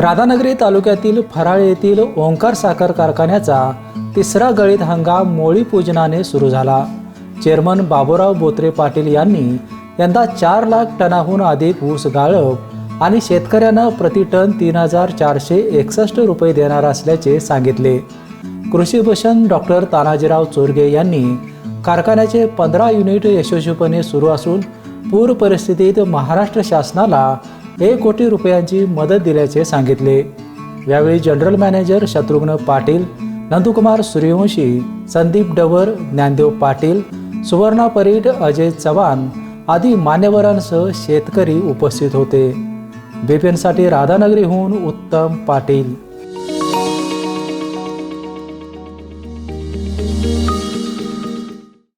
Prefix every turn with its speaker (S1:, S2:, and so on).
S1: राधानगरी तालुक्यातील फराळ येथील ओंकार साखर कारखान्याचा तिसरा गळीत हंगाम मोळी पूजनाने सुरू झाला. चेअरमन बाबूराव बोत्रे पाटील यांनी यंदा चार लाख टनाहून अधिक ऊस गाळप आणि शेतकऱ्यांना प्रति टन तीन हजार चारशे एकसष्ट रुपये देणार असल्याचे सांगितले. कृषीभूषण डॉक्टर तानाजीराव चोरगे यांनी कारखान्याचे पंधरा युनिट यशस्वीपणे सुरू असून पूर परिस्थितीत महाराष्ट्र शासनाला एक कोटी रुपयांची मदत दिल्याचे सांगितले. यावेळी जनरल मॅनेजर शत्रुघ्न पाटील नंदुकुमार सूर्यवंशी संदीप डवर ज्ञानदेव पाटील सुवर्णा परीट अजय चव्हाण आदी मान्यवरांसह शेतकरी उपस्थित होते. बीपीएनसाठी राधानगरीहून उत्तम पाटील.